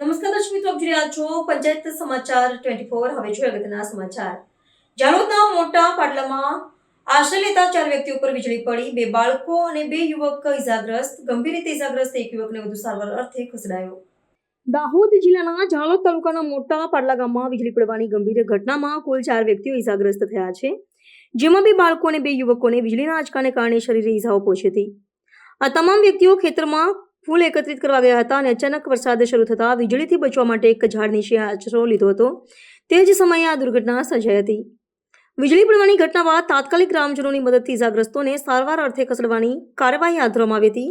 નમસ્કાર દર્શક મિત્રો, આપ છો પંચાયત સમાચાર ટ્વેન્ટી ફોર હવે જોઈએ અગત્યના સમાચાર. જાલોદના મોટા પાટલામાં આશ્રય લેતા ચાર વ્યક્તિઓ ઉપર વીજળી પડી. બે બાળકો અને બે યુવક ઇજાગ્રસ્ત ગંભીર રીતે ઇજાગ્રસ્ત એક યુવકને વધુ સારવાર અર્થે ખસેડાયો. દાહોદ જિલ્લાના જાલોદ તાલુકાના મોટા પાટલા ગામમાં વીજળી પડવાની ગંભીર ઘટનામાં કુલ ચાર વ્યક્તિઓ ઇજાગ્રસ્ત થયા છે. જેમાં બે બાળકો અને બે યુવકોને વીજળીના આંચકાને કારણે શરીરે ઇજાઓ પહોંચી હતી. આ તમામ વ્યક્તિઓ ખેતરમાં ફૂલ એકત્રિત કરવા ગયા હતા અને અચાનક વરસાદ શરૂ થતાં વીજળીથી બચવા માટે એક ઝાડ નીચે આશરો લીધો હતો. તે જ સમયે આ દુર્ઘટના સર્જાઈ હતી. વીજળી પડવાની ઘટના બાદ તાત્કાલિક ગ્રામજનોની મદદથી ઇજાગ્રસ્તોને સારવાર અર્થે ખસેડવાની કાર્યવાહી હાથ ધરવામાં આવી હતી.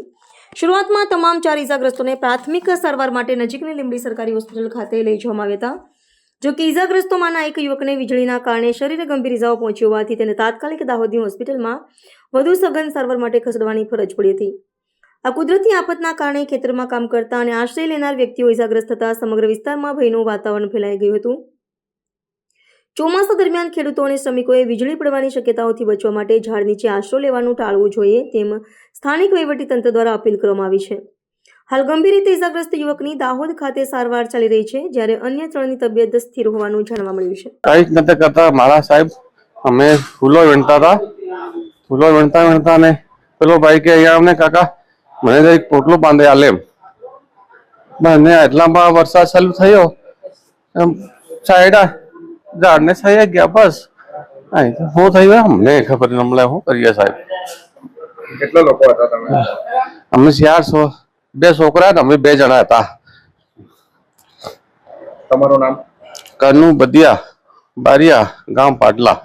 શરૂઆતમાં તમામ ચાર ઇજાગ્રસ્તોને પ્રાથમિક સારવાર માટે નજીકની લીંબડી સરકારી હોસ્પિટલ ખાતે લઈ જવામાં આવ્યા હતા. જો કે ઇજાગ્રસ્તોમાંના એક યુવકને વીજળીના કારણે શરીરે ગંભીર ઇજાઓ પહોંચી હોવાથી તેને તાત્કાલિક દાહોદની હોસ્પિટલમાં વધુ સઘન સારવાર માટે ખસેડવાની ફરજ પડી હતી. આ કુદરતી આફતના કારણે ખેતરમાં કામ કરતા અને આશ્રય લેનાર વ્યક્તિઓ ઇજાગ્રસ્ત થતા સમગ્ર વિસ્તારમાં ભયનું વાતાવરણ ફેલાઈ ગયું હતું. ચોમાસા દરમિયાન ખેડૂતો અને શ્રમિકોએ વીજળી પડવાની શક્યતાઓથી બચવા માટે ઝાડ નીચે આશરો લેવાનું ટાળવું જોઈએ તેમ સ્થાનિક વહીવટીતંત્ર દ્વારા અપીલ કરવામાં આવી છે. હાલ ગંભીર રીતે ઇજાગ્રસ્ત યુવકની દાહોદ ખાતે સારવાર ચાલી રહી છે, જ્યારે અન્ય ત્રણની તબિયત સ્થિર હોવાનું જાણવા મળ્યું છે. કઈ જ નતા કરતા, મારા સાહેબ, અમે ફૂલો વીણતા હતા. ફૂલો વીણતા વીણતા ને પેલો ભાઈ કે, અહીંયા અમને કાકા. મને તો એક પોટલો બાંધે આલે એમ. મને એટલામાં વરસાદ ચાલુ થયો. એમ ઝાડ ઝાડને થઈ ગયા બસ. શું થયું અમને ખબર હમણાં શું કરીએ સાહેબ? કેટલા લોકો હતા તમે? અમે ચાર સો બે છોકરા હતા અમે બે જણા હતા. તમારું નામ? કનુ બદિયા બારિયા ગામ પાટલા.